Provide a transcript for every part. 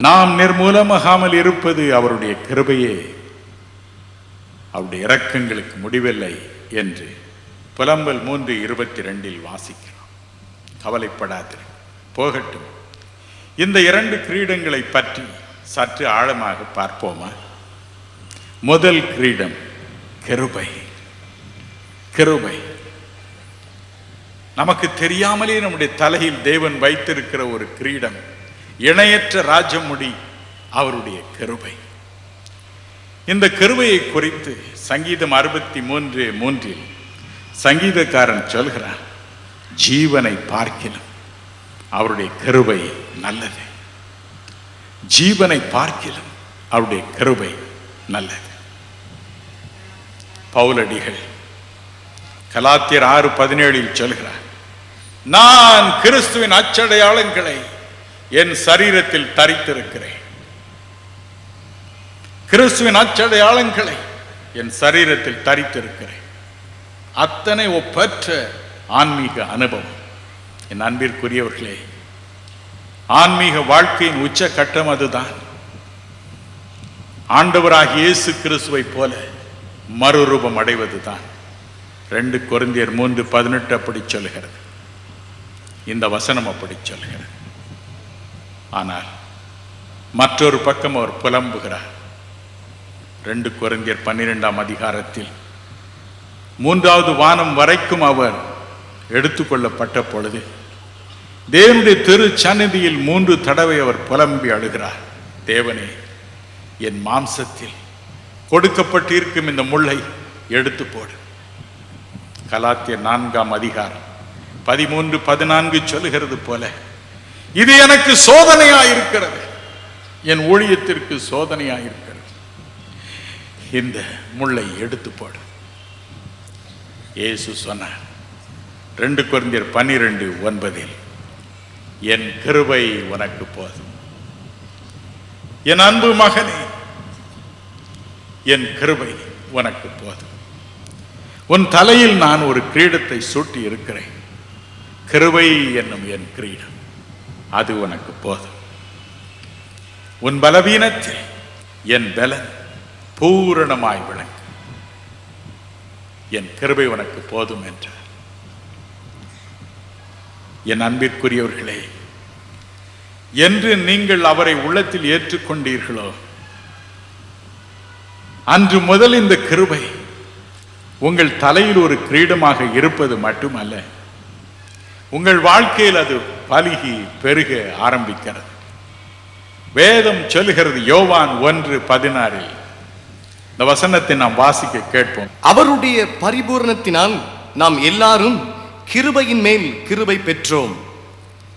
நாம் நிர்மூலமாகாமல் இருப்பது அவருடைய கிருபையே. அவருடைய இரக்கங்களுக்கு முடிவில்லை என்று புலம்பல் மூன்று இருபத்தி ரெண்டில் வாசிக்கிறோம். கவலைப்படாது போகட்டும். இந்த இரண்டு கிரீடங்களை பற்றி சற்று ஆழமாக பார்ப்போமா? முதல் கிரீடம் கிருபை. கிருபை. நமக்கு தெரியாமலே நம்முடைய தலையில் தேவன் வைத்திருக்கிற ஒரு கிரீடம் இணையற்ற ராஜமுடி அவருடைய கருவை. இந்த கருவையை குறித்து சங்கீதம் அறுபத்தி மூன்று மூன்றில் சங்கீதக்காரன் சொல்கிறான் ஜீவனை பார்க்கிலும் அவருடைய கருவை நல்லது. ஜீவனை பார்க்கிலும் அவருடைய கருவை நல்லது. பவுலடிகள் கலாத்தியர் ஆறு பதினேழில் சொல்கிறார் நான் கிறிஸ்துவின் அச்சடையாளங்களை என் சரீரத்தில் தரித்திருக்கிறேன். கிறிஸ்துவின் அச்சடையாளங்களை என் சரீரத்தில் தரித்திருக்கிறேன். அத்தனை ஒப்பற்ற ஆன்மீக அனுபவம். என் அன்பிற்குரியவர்களே ஆன்மீக வாழ்க்கையின் உச்ச கட்டம் அதுதான். ஆண்டவராக இயேசு கிறிஸ்துவை போல மறுரூபம் அடைவதுதான். ரெண்டு கொரிந்தியர் மூன்று பதினெட்டு அப்படி சொல்கிறது இந்த வசனம் அப்படி சொல்கிறது ஆனால் மற்றொரு பக்கம் அவர் புலம்புகிறார். ரெண்டு கொரிந்தியர் பன்னிரெண்டாம் அதிகாரத்தில் மூன்றாவது வானம் வரைக்கும் அவர் எடுத்துக்கொள்ளப்பட்ட பொழுது தேவனுடைய திரு சந்நிதியில் மூன்று தடவை அவர் புலம்பி அழுகிறார். தேவனே என் மாம்சத்தில் கொடுக்கப்பட்டிருக்கும் இந்த முள்ளை எடுத்து போடு. கலாத்திய நான்காம் அதிகாரம் பதிமூன்று பதினான்கு சொல்லுகிறது போல இது எனக்கு சோதனையா இருக்கிறது என் ஊழியத்திற்கு சோதனையா இருக்கிறது இந்த முள்ளை எடுத்து போடு. இயேசு சொன்னார் ரெண்டு குழந்தையர் பன்னிரெண்டு ஒன்பதில் என் கிருபை உனக்கு போதும். என் அன்பு மகனே என் கிருபை உனக்கு போதும். உன் தலையில் நான் ஒரு கிரீடத்தை சூட்டி இருக்கிறேன் கிருபை என்னும் என் கிரீடம். அது உனக்கு போதும். உன் பலவீனத்தில் என் பலன் பூரணமாய் விளங்கும். என் கிருபை உனக்கு போதும் என்றார். என் அன்பிற்குரியவர்களே என்று நீங்கள் அவரை உள்ளத்தில் ஏற்றுக்கொண்டீர்களோ அன்று முதல் இந்த கிருபை உங்கள் தலையில் ஒரு கிரீடமாக இருப்பது மட்டுமல்ல உங்கள் வாழ்க்கையில் அது பலுகி பெருக ஆரம்பிக்கிறது. வேதம் சொல்லுகிறது யோவான் ஒன்று பதினாறில். இந்த வசனத்தை நாம் வாசிக்க கேட்போம். அவருடைய பரிபூரணத்தினால் நாம் எல்லாரும் கிருபையின் மேல் கிருபை பெற்றோம்.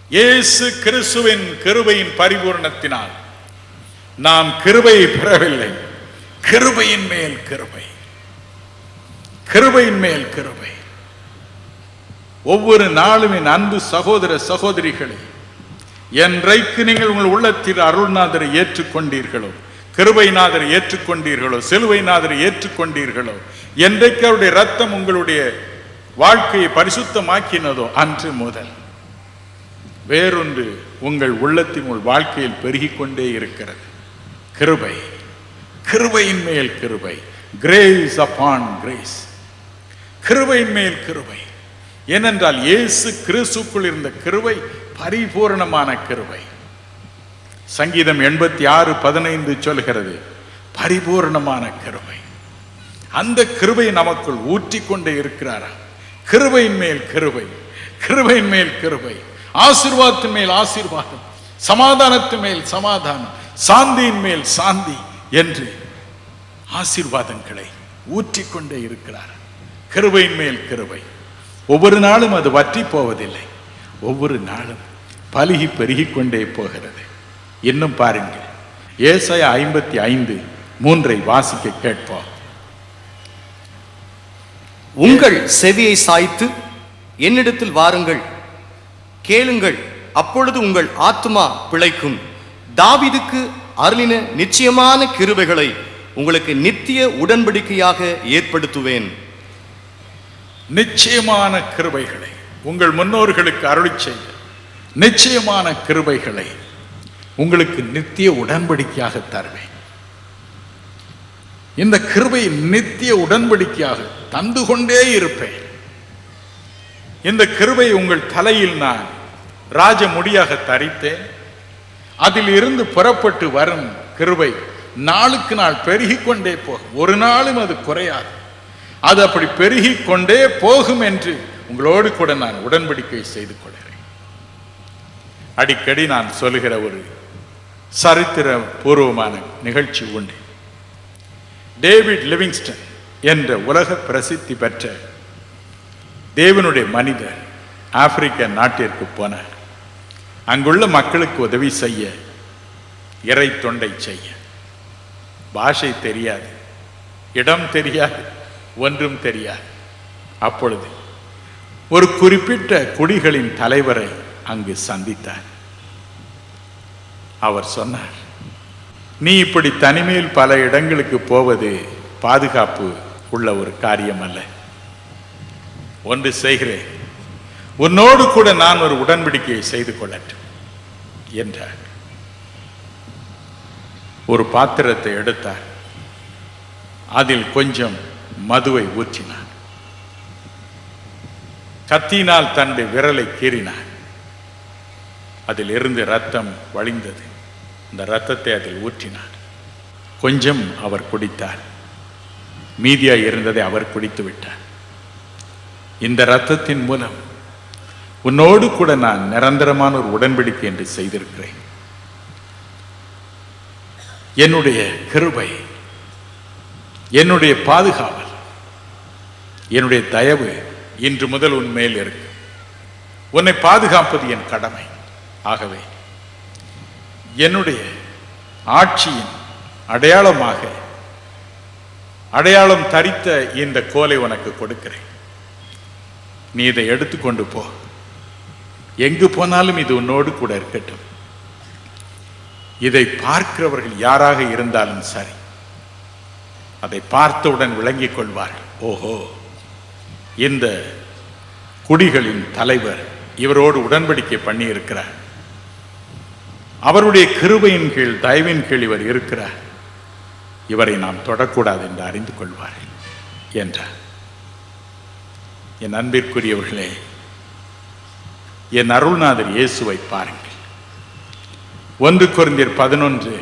இயேசு கிறிஸ்துவின் கிருபையின் பரிபூரணத்தினால் நாம் கிருபையை பெறவில்லை. கிருபையின் மேல் கிருபை. கிருபையின் மேல் கிருபை. ஒவ்வொரு நாளும் என் அன்பு சகோதர சகோதரிகளே என்றைக்கு நீங்கள் உங்கள் உள்ளத்தில் அருள்நாதரை ஏற்றுக்கொண்டீர்களோ கிருபைநாதரை ஏற்றுக்கொண்டீர்களோ சிலுவைநாதரை ஏற்றுக்கொண்டீர்களோ என்றைக்கு அவருடைய ரத்தம் உங்களுடைய வாழ்க்கையை பரிசுத்தமாக்கினதோ அன்று முதல் வேறொன்று உங்கள் உள்ளத்தின் உங்கள் வாழ்க்கையில் பெருகிக்கொண்டே இருக்கிறது. கிருபை கிருபையின் மேல் கிருபை கிரேஸ் அப்பான் கிரேஸ் கிருபையின் மேல் கிருபை. ஏனென்றால் இயேசு கிறிஸ்துக்குள் இருந்த கிருவை பரிபூரணமான கிருவை சங்கீதம் எண்பத்தி ஆறு பதினைந்து சொல்கிறது பரிபூரணமான கிருவை அந்த கிருவை நமக்குள் ஊற்றிக்கொண்டே இருக்கிறாரா? கிருவையின் மேல் கிருவை கிருவையின் மேல் கிருவை ஆசீர்வாதத்தின் மேல் ஆசீர்வாதம் சமாதானத்து மேல் சமாதானம் சாந்தியின் மேல் சாந்தி என்று ஆசீர்வாதங்களை ஊற்றிக்கொண்டே இருக்கிறார். கிருவையின் மேல் கிருவை ஒவ்வொரு நாளும் அது வற்றி போவதில்லை. ஒவ்வொரு நாளும் பலுகி பெருகி கொண்டே போகிறது. இன்னும் பாருங்கள். ஏசாய ஐம்பத்தி ஐந்து மூன்றை வாசிக்க கேட்போம். உங்கள் செவியை சாய்த்து என்னிடத்தில் வாருங்கள். கேளுங்கள். அப்பொழுது உங்கள் ஆத்மா பிழைக்கும். தாவிதுக்கு அருளின நிச்சயமான கிருவைகளை உங்களுக்கு நித்திய உடன்படிக்கையாக ஏற்படுத்துவேன். நிச்சயமான கிருபைகளை உங்கள் முன்னோர்களுக்கு அருளி செய்ய நிச்சயமான கிருபைகளை உங்களுக்கு நித்திய உடன்படிக்கையாக தருவேன். இந்த கிருபை நித்திய உடன்படிக்கையாக தந்து கொண்டே இருப்பேன். இந்த கிருபை உங்கள் தலையில் நான் ராஜ முடியாக தரித்தேன். அதில் இருந்து புறப்பட்டு வரும் கிருபை நாளுக்கு நாள் பெருகிக் கொண்டே போகும். ஒரு நாளும் அது குறையாது. அது அப்படி பெருகி கொண்டே போகும் என்று உங்களோடு கூட நான் உடன்படிக்கை செய்து கொள்கிறேன். அடிக்கடி நான் சொல்லுகிற ஒரு சரித்திர பூர்வமான நிகழ்ச்சி உண்டு. டேவிட் லிவிங்ஸ்டன் என்ற உலக பிரசித்தி பெற்ற தேவனுடைய மனிதர் ஆப்பிரிக்க நாட்டிற்கு போனார். அங்குள்ள மக்களுக்கு உதவி செய்ய இறை தொண்டை செய்ய. பாஷை தெரியாது இடம் தெரியாது. ஒன்றும் தெரியாது. அப்பொழுது ஒரு குறிப்பிட்ட குடிகளின் தலைவரை அங்கு சந்தித்தார். அவர் சொன்னார் நீ இப்படி தனிமையில் பல இடங்களுக்கு போவது பாதுகாப்பு உள்ள ஒரு காரியம் அல்ல ஒன்று செய்கிறேன். உன்னோடு கூட நான் ஒரு உடன்படிக்கையை செய்து கொள்ளட்டும் என்றார். ஒரு பாத்திரத்தை எடுத்தார். அதில் கொஞ்சம் மதுவை ஊற்றினார் கத்தியினால் தன்னுடைய விரலை கீறினார் அதில் இருந்து ரத்தம் வழிந்தது. அந்த ரத்தத்தை அதில் ஊற்றினார் கொஞ்சம் அவர் குடித்தார். மீதியாக இருந்ததை அவர் குடித்து விட்டார். இந்த ரத்தத்தின் மூலம் உன்னோடு கூட நான் நிரந்தரமான ஒரு உடன்படிக்கை என்று செய்திருக்கிறேன். என்னுடைய கிருபை என்னுடைய பாதுகாப்பு என்னுடைய தயவு இன்று முதல் உன் மேல் இருக்கு. உன்னை பாதுகாப்பது என் கடமை. ஆகவே என்னுடைய ஆட்சியின் அடையாளமாக அடையாளம் தரித்த இந்த கோலை உனக்கு கொடுக்கிறேன். நீ இதை எடுத்துக்கொண்டு போ. எங்கு போனாலும் இது உன்னோடு கூட இருக்கட்டும். இதை பார்க்கிறவர்கள் யாராக இருந்தாலும் சரி அதை பார்த்தவுடன் விளங்கிக் கொள்வார்கள். ஓஹோ! இந்த குடிகளின் தலைவர் இவரோடு உடன்படிக்கை பண்ணி இருக்கிறார் அவருடைய கிருபையின் கீழ் தயவின் கீழ் இவர் இருக்கிறார். இவரை நாம் தொடக்கூடாது என்று அறிந்து கொள்வார்கள் என்றார். என் அன்பிற்குரியவர்களே என் அருள்நாதர் இயேசுவை பாருங்கள். ஒன்று குறைந்தர் பதினொன்று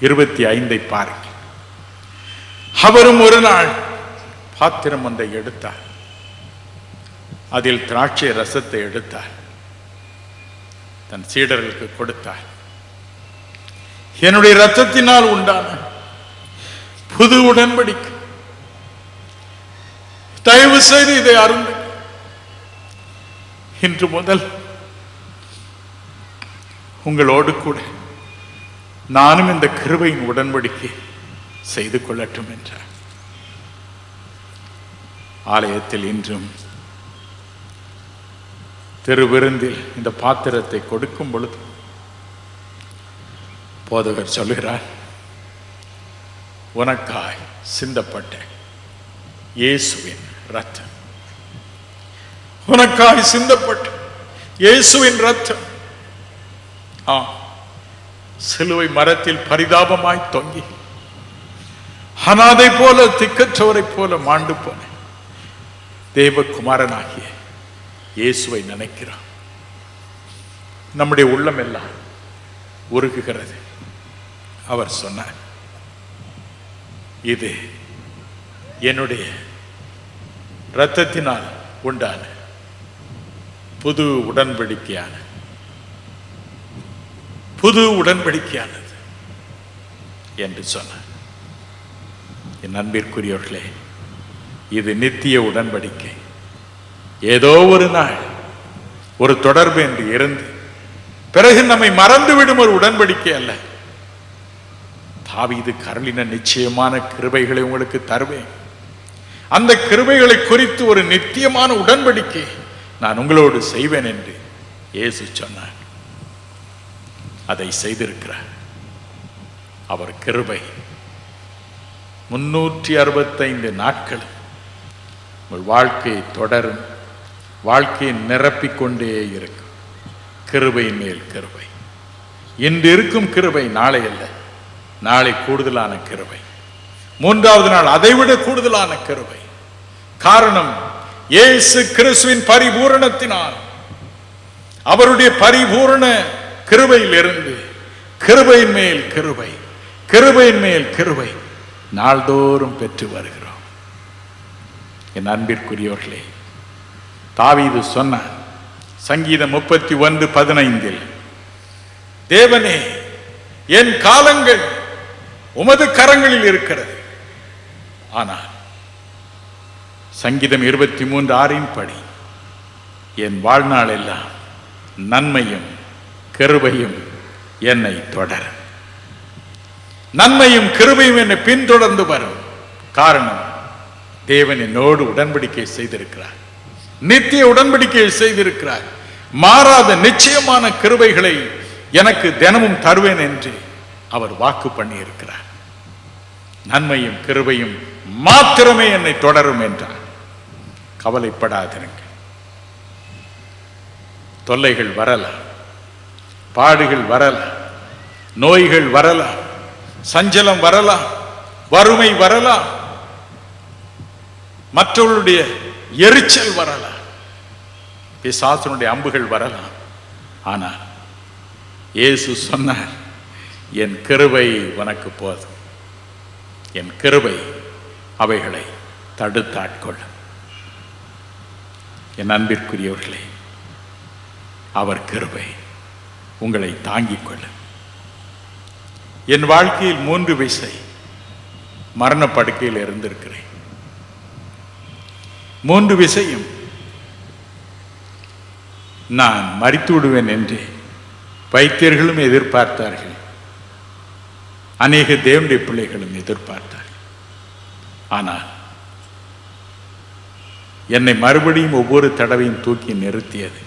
இருபத்தி ஐந்தை பாருங்கள். அவரும் ஒரு நாள் பாத்திரம் ஒன்றை எடுத்தார். அதில் திராட்சை ரசத்தை எடுத்தார். தன் சீடர்களுக்கு கொடுத்தார். என்னுடைய ரத்தத்தினால் உண்டான புது உடன்படிக்கை. தயவு செய்து இதை அருந்து. இன்று முதல் உங்களோடு கூட நானும் இந்த கிருபையின் உடன்படிக்கை செய்து கொள்ளட்டும் என்றார். ஆலயத்தில் இன்றும் திருவிருந்தில் இந்த பாத்திரத்தை கொடுக்கும் பொழுது போதகர் சொல்லுகிறார் உனக்காய் சிந்தப்பட்ட இயேசுவின் ரத்தம் உனக்காய் சிந்தப்பட்ட இயேசுவின் ரத்தம் ஆ சிலுவை மரத்தில் பரிதாபமாய் தொங்கி அனாதை போல திக்கற்றவரை போல மாண்டு போன தேவகுமாரனாகிய இயேசுவை நினைக்கிறான். நம்முடைய உள்ளம் எல்லாம் உருகுகிறது. அவர் சொன்னார் இது என்னுடைய இரத்தத்தினால் உண்டான புது உடன்படிக்கையான புது உடன்படிக்கையானது என்று சொன்னார். என் அன்பிற்குரியவர்களே இது நித்திய உடன்படிக்கை. ஏதோ ஒரு நாள் ஒரு தொடர்பு என்று இருந்து பிறகு நம்மை மறந்துவிடும் ஒரு உடன்படிக்கை அல்ல. தாவிது கருளின நிச்சயமான கிருபைகளை உங்களுக்கு தருவேன். அந்த கிருபைகளை குறித்து ஒரு நித்தியமான உடன்படிக்கை நான் உங்களோடு செய்வேன் என்று இயேசு சொன்னார். அதை செய்திருக்கிறார். அவர் கிருபை முன்னூற்றி அறுபத்தைந்து நாட்கள் உங்கள் வாழ்க்கையை தொடரும். வாழ்க்கையை நிரப்பிக் கொண்டே இருக்கும் கிருபை மேல் கிருபை. இன்று இருக்கும் கிருபை நாளை அல்ல. நாளை கூடுதலான கிருபை. மூன்றாவது நாள் அதைவிட கூடுதலான கிருபை. காரணம் இயேசு கிறிஸ்துவின் பரிபூரணத்தினால். அவருடைய பரிபூரண கிருபையிலிருந்து கிருபையின் மேல் கிருபை கிருபையின் மேல் கிருபை நாள்தோறும் பெற்று வருகிறோம். என் அன்பிற்குரியவர்களே தாவீது சொன்ன சங்கீதம் முப்பத்தி ஒன்று பதினைந்தில் தேவனே என் காலங்கள் உமது கரங்களில் இருக்கிறது. ஆனால் சங்கீதம் இருபத்தி மூன்று ஆறின் படி என் வாழ்நாள் எல்லாம் நன்மையும் கருவையும் என்னை தொடரும் நன்மையும் கிருபையும் என்னை பின்தொடர்ந்து வரும். காரணம் தேவன் என்னோடு உடன்படிக்கை செய்திருக்கிறார். நித்திய உடன்படிக்கையை செய்திருக்கிறார். மாறாத நிச்சயமான கிருபைகளை எனக்கு தினமும் தருவேன் என்று அவர் வாக்கு பண்ணி இருக்கிறார் நன்மையும் கிருபையும் மாத்திரமே என்னை தொடரும் என்றார். கவலைப்படாதிருங்க தொல்லைகள் வரலாம். பாடுகள் வரலாம். நோய்கள் வரலாம். சஞ்சலம் வரலாம். வறுமை வரலாம். மற்றவர்களுடைய எரிச்சல் வரலாம். பிசாசனுடைய அம்புகள் வரலாம். ஆனால் இயேசு சொன்னார் என் கிருபை உனக்கு போதும். என் கிருபை அவைகளை தடுத்தாட்கொள்ளும். என் அன்பிற்குரியவர்களே அவர் கிருபை உங்களை தாங்கிக் கொள்ளும். என் வாழ்க்கையில் மூன்று விசை மரணப்படுக்கையில் இருந்திருக்கிறேன். மூன்று விஷயம். நான் மறித்து விடுவேன் என்று வைத்தியர்களும் எதிர்பார்த்தார்கள். அநேக தேவனுடைய பிள்ளைகளும் எதிர்பார்த்தார்கள். ஆனால் என்னை மறுபடியும் ஒவ்வொரு தடவையும் தூக்கி நிறுத்தியது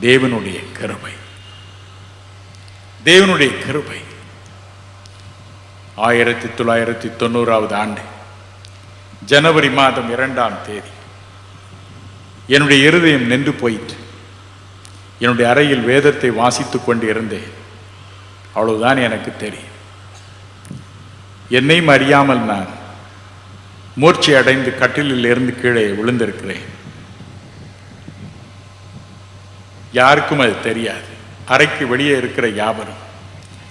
தேவனுடைய கருபை. தேவனுடைய கருபை. ஆயிரத்தி தொள்ளாயிரத்தி தொண்ணூறாவது ஆண்டு ஜனவரி மாதம் இரண்டாம் தேதி என்னுடைய இருதயம் நின்று போயிற்று. என்னுடைய அறையில் வேதத்தை வாசித்துக் கொண்டு இருந்தேன். அவ்வளவுதான் எனக்கு தெரியும். என்னையும் அறியாமல் நான் மூர்ச்சி அடைந்து கட்டிலில் இருந்து கீழே விழுந்திருக்கிறேன். யாருக்கும் அது தெரியாது. அறைக்கு வெளியே இருக்கிற யாவரும்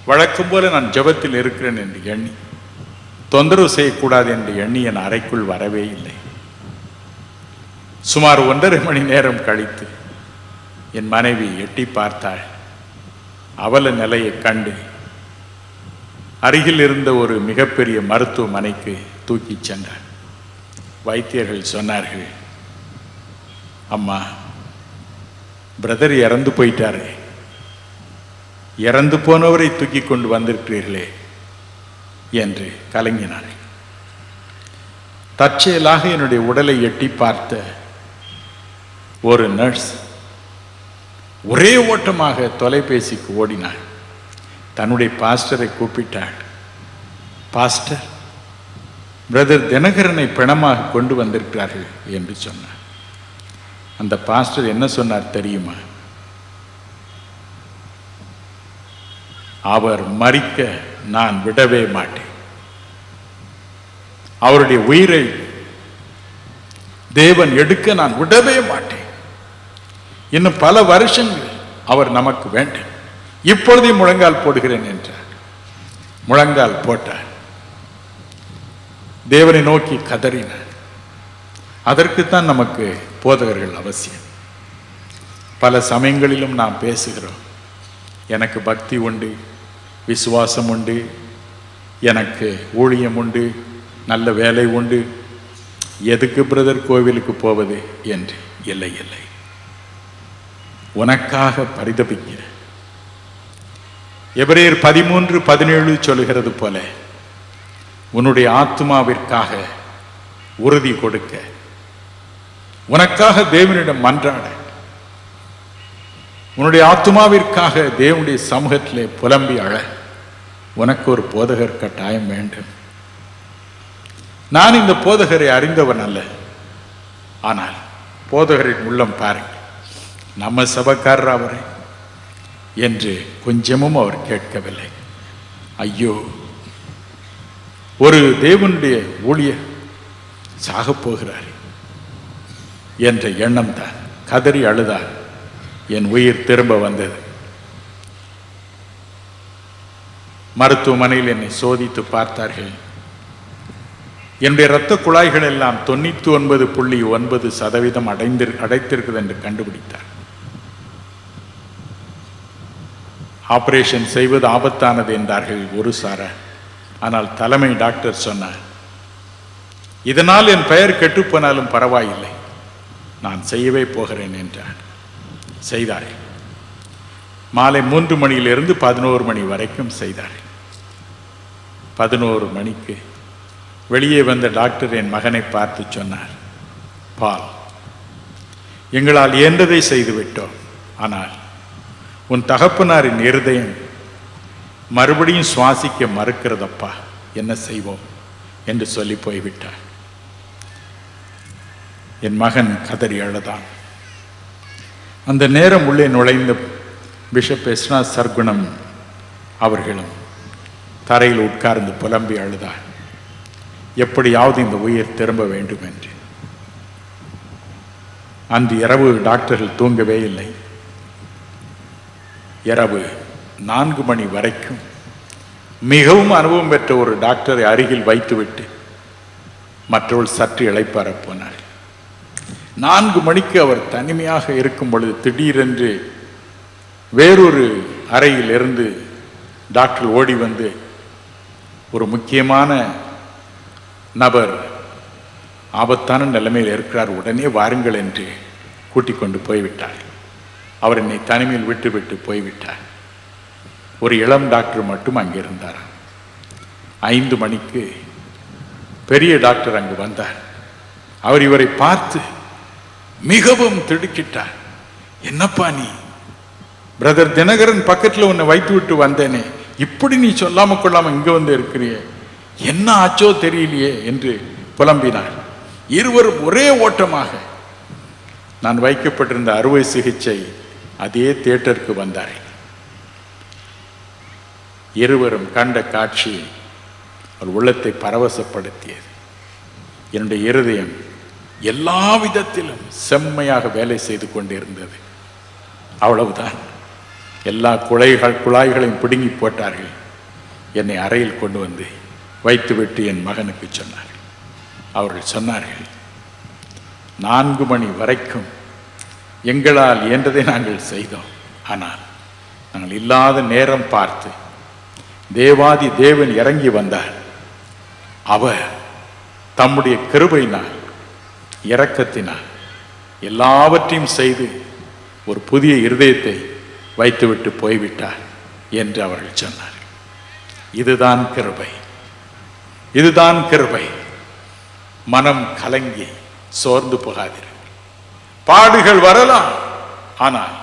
வழக்கம் போல நான் ஜெபத்தில் இருக்கிறேன் என்று எண்ணி தொந்தரவு செய்யக்கூடாது என்று எண்ணி என் அறைக்குள் வரவே இல்லை. சுமார் ஒன்றரை மணி நேரம் கழித்து என் மனைவி எட்டி பார்த்தாள். அவல நிலையை கண்டு அருகில் இருந்த ஒரு மிகப்பெரிய மருத்துவமனைக்கு தூக்கிச் சென்றார் வைத்தியர்கள் சொன்னார்கள் அம்மா பிரதர் இறந்து போயிட்டாரு. இறந்து போனவரை தூக்கி கொண்டு வந்திருக்கிறீர்களே என்று கலங்கினார்கள் தற்செயலாக என்னுடைய உடலை எட்டி பார்த்த ஒரு நர்ஸ் ஒரே ஓட்டமாக தொலைபேசிக்கு ஓடினாள். தன்னுடைய பாஸ்டரை கூப்பிட்டாள். பாஸ்டர் பிரதர் தினகரனை பிணமாக கொண்டு வந்திருக்கிறார்கள் என்று சொன்னார் அந்த பாஸ்டர் என்ன சொன்னார் தெரியுமா? அவர் மறிக்க நான் விடவே மாட்டேன். அவருடைய உயிரை தேவன் எடுக்க நான் விடவே மாட்டேன். இன்னும் பல வருஷங்கள் அவர் நமக்கு வேண்டும். இப்பொழுதே முழங்கால் போடுகிறேன் என்றார். முழங்கால் போட்டார். தேவனை நோக்கி கதறினார். அதற்குத்தான் நமக்கு போதகர்கள் அவசியம். பல சமயங்களிலும் நாம் பேசுகிறோம். எனக்கு பக்தி உண்டு விசுவாசம் உண்டு எனக்கு ஊழியம் உண்டு நல்ல வேலை உண்டு. எதுக்கு பிரதர் கோவிலுக்கு போவது என்று? இல்லை இல்லை. உனக்காக பரிதபிக்கிற எபிரேர் பதிமூன்று பதினேழு சொல்லுகிறது போல உன்னுடைய ஆத்மாவிற்காக உறுதி கொடுக்க. உனக்காக தேவனிடம் மன்றாட. உன்னுடைய ஆத்மாவிற்காக தேவனுடைய சமூகத்திலே புலம்பி அழ. உனக்கு ஒரு போதகர் கட்டாயம் வேண்டும். நான் இந்த போதகரை அறிந்தவன் அல்ல. ஆனால் போதகரின் உள்ளம் பாருங்கள். நம்ம சபக்காரர் அவரை என்று கொஞ்சமும் அவர் கேட்கவில்லை. ஐயோ ஒரு தேவனுடைய ஊழியர் சாகப்போகிறார் என்ற எண்ணம் தான் கதறி அழுதார். என் உயிர் திரும்ப வந்தது. மருத்துவமனையில் என்னை சோதித்து பார்த்தார்கள். என்னுடைய இரத்த குழாய்கள் எல்லாம் தொண்ணூத்தி ஒன்பது புள்ளி ஒன்பது சதவீதம் அடைந்திரு அடைத்திருக்குது என்று கண்டுபிடித்தார். ஆப்ரேஷன் செய்வது ஆபத்தானது என்றார்கள் ஒரு சார. ஆனால் தலைமை டாக்டர் சொன்னார் இதனால் என் பெயர் கெட்டுப்போனாலும் பரவாயில்லை. நான் செய்யவே போகிறேன் என்றார். செய்தார்கள். மாலை மூன்று மணியிலிருந்து பதினோரு மணி வரைக்கும் செய்தார்கள். பதினோரு மணிக்கு வெளியே வந்த டாக்டர் என் மகனை பார்த்து சொன்னார் பால் எங்களால் இயன்றதை செய்துவிட்டோம். ஆனால் உன் தகப்பனாரின் இருதயம் மறுபடியும் சுவாசிக்க மறுக்கிறதப்பா? என்ன செய்வோம்? என்று சொல்லி போய்விட்டார். என் மகன் கதறி அழுதான். அந்த நேரம் உள்ளே நுழைந்த பிஷப் எஸ்னா சர்க்குணம் அவர்களும் தரையில் உட்கார்ந்து புலம்பி அழுதார். எப்படியாவது இந்த உயிர் திரும்ப வேண்டும் என்று அன்று இரவு டாக்டர்கள் தூங்கவே இல்லை. இரவு நான்கு மணி வரைக்கும் மிகவும் அனுபவம் பெற்ற ஒரு டாக்டரை அருகில் வைத்துவிட்டு மற்றவள் சற்று இளைப்பார போனார் நான்கு மணிக்கு அவர் தனிமையாக இருக்கும் பொழுது திடீரென்று வேறொரு அறையில் இருந்து டாக்டர் ஓடி வந்து ஒரு முக்கியமான நபர் ஆபத்தான நிலைமையில் இருக்கிறார் உடனே வாருங்கள் என்று கூட்டிக் கொண்டு போய்விட்டார். அவர் என்னை தனிமையில் விட்டு விட்டு போய்விட்டார். ஒரு இளம் டாக்டர் மட்டும் அங்கே இருந்தார். ஐந்து மணிக்கு பெரிய டாக்டர் அங்கு வந்தார். அவர் இவரை பார்த்து மிகவும் திடுக்கிட்டார். என்னப்பா நீ? பிரதர் தினகரன் பக்கத்தில் உன்னை வைத்து விட்டு வந்தேனே. இப்படி நீ சொல்லாம கொள்ளாம இங்க வந்து இருக்கிறிய. என்ன ஆச்சோ தெரியலையே என்று புலம்பினார். இருவரும் ஒரே ஓட்டமாக நான் வைக்கப்பட்டிருந்த அறுவை சிகிச்சை அதே தியேட்டருக்கு வந்தார்கள் இருவரும் கண்ட காட்சி அவர் உள்ளத்தை பரவசப்படுத்தியது. என்னுடைய இருதயம் எல்லா விதத்திலும் செம்மையாக வேலை செய்து கொண்டிருந்தது. அவ்வளவுதான். எல்லா குழைகள் குழாய்களையும் பிடுங்கி போட்டார்கள். என்னை அறையில் கொண்டு வந்து வைத்துவிட்டு என் மகனுக்கு சொன்னார்கள். அவர்கள் சொன்னார்கள் நான்கு மணி வரைக்கும் எங்களால் இயன்றதை நாங்கள் செய்தோம். ஆனால் நாங்கள் இல்லாத நேரம் பார்த்து தேவாதி தேவன் இறங்கி வந்தார். அவர் தம்முடைய கிருபையினால் இரக்கத்தினால் எல்லாவற்றையும் செய்து ஒரு புதிய இருதயத்தை வைத்துவிட்டு போய்விட்டார் என்று அவர்கள் சொன்னார் இதுதான் கிருபை. இதுதான் கிருபை. மனம் கலங்கி சோர்ந்து போகாதீர்கள். பாடுகள் வரலாம். ஆனால்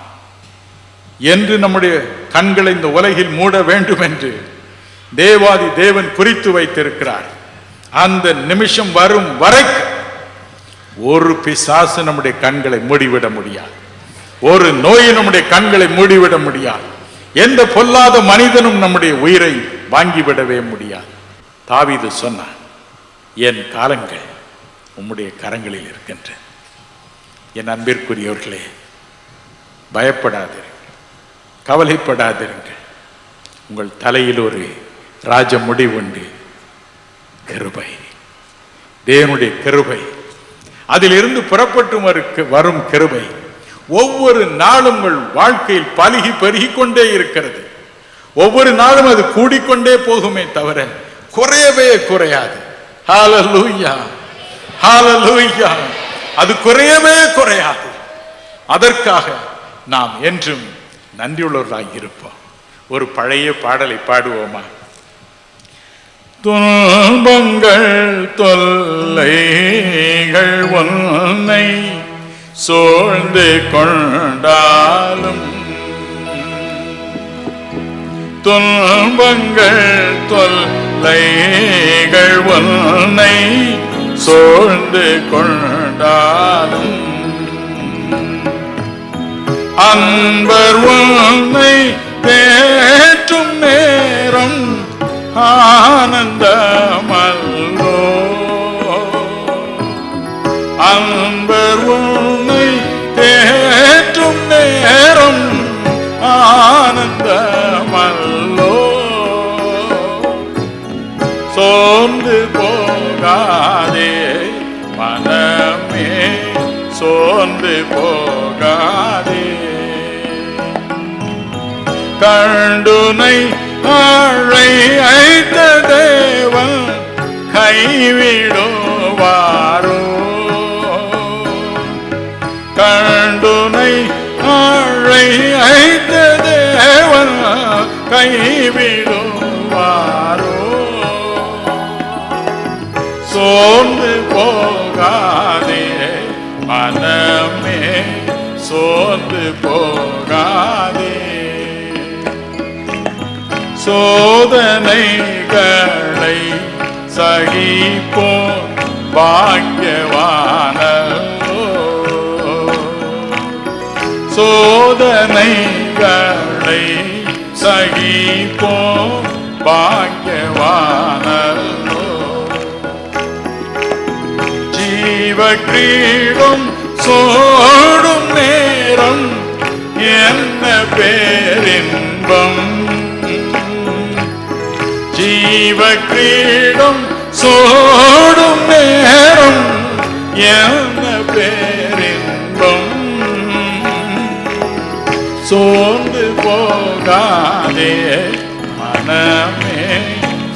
என்று நம்முடைய கண்களை இந்த உலகில் மூட வேண்டும் என்று தேவாதி தேவன் குறித்து வைத்திருக்கிறார். அந்த நிமிஷம் வரும் வரை ஒரு பிசாசு நம்முடைய கண்களை மூடிவிட முடியாது. ஒரு நோய் நம்முடைய கண்களை மூடிவிட முடியாது. எந்த பொல்லாத மனிதனும் நம்முடைய உயிரை வாங்கிவிடவே முடியாது. தாவிது சொன்னான் என் காலங்கள் உம்முடைய கரங்களில் இருக்கின்றன. என் அன்பிற்குரியவர்களே பயப்படாதீர்கள் கவலைப்படாதிருங்கள். உங்கள் தலையில் ஒரு ராஜ முடிவுண்டு கிருபை. தேவனுடைய கிருபை. அதிலிருந்து புறப்பட்டு வரும் கிருபை. ஒவ்வொரு நாளும் உங்கள் வாழ்க்கையில் பழுகி பெருகி கொண்டே இருக்கிறது. ஒவ்வொரு நாளும் அது கூடிக்கொண்டே போகுமே தவிர குறையவே குறையாது. ஹாலலூயா ஹாலலூயா அது குறையவே குறையாது. அதற்காக நாம் என்றும் நன்றியுள்ளவர்களாக இருப்போம். ஒரு பழைய பாடலை பாடுவோமா? துன்பங்கள் தொல்லைகள் ஒன்னை சோழ்ந்து கொண்டாலும் துன்பங்கள் தொல்லைகள் சோழ்ந்து கொண் கண்டாலும் அன்பர் உன்னை தேற்றும் நேரம் ஆனந்தமல்லோ. அன்பர் உன்னை தேற்றும் நேரம் ஆனந்தமல்லோ. சோர்ந்து போகாதே கண்டுனை ஆழை ஐத்த தேவன் கைவிடுவாரோ? கண்டுனை ஆழை ஐத்த தேவன் கை சோதனைகளை சகிப்போ பாக்கியவான சோதனைகளை சகிப்போ பாக்கியவான ஜீவ சோடும் நேரம் என்ன பேரின்பம்? ஜீவ கிரீடம் சோடும் நேரம் என்ன பேரின்பம். சோர்ந்து போகாதே மனமே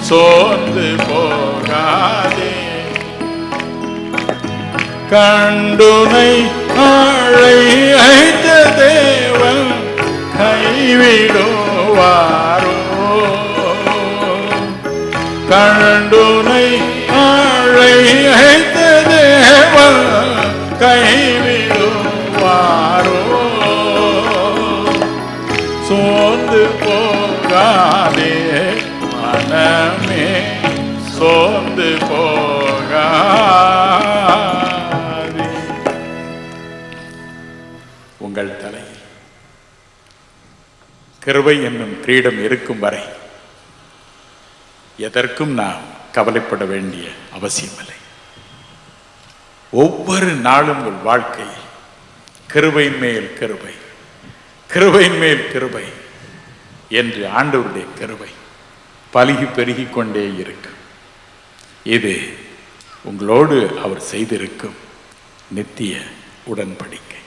சோர்ந்து போகாதே. கண்டுனை ஆழை ஐத்த தேவன் கைவிடுவாரோ? கண்டுனை ஆழை ஐத்த தேவன் கைவிடுவாரோ சோர்ந்து போகாதே மனமே சோர்ந்து போகாதே. உங்கள் தலையில் கிருபை என்னும் கிரீடம் இருக்கும் வரை எதற்கும் நாம் கவலைப்பட வேண்டிய அவசியமில்லை. ஒவ்வொரு நாளும் உங்கள் வாழ்க்கை கிருபையின் மேல் கிருபை கிருபையின் மேல் கிருபை என்று ஆண்டவருடைய கிருபை பலகி பெருகி கொண்டே இருக்கும். இது உங்களோடு அவர் செய்திருக்கும் நித்திய உடன்படிக்கை.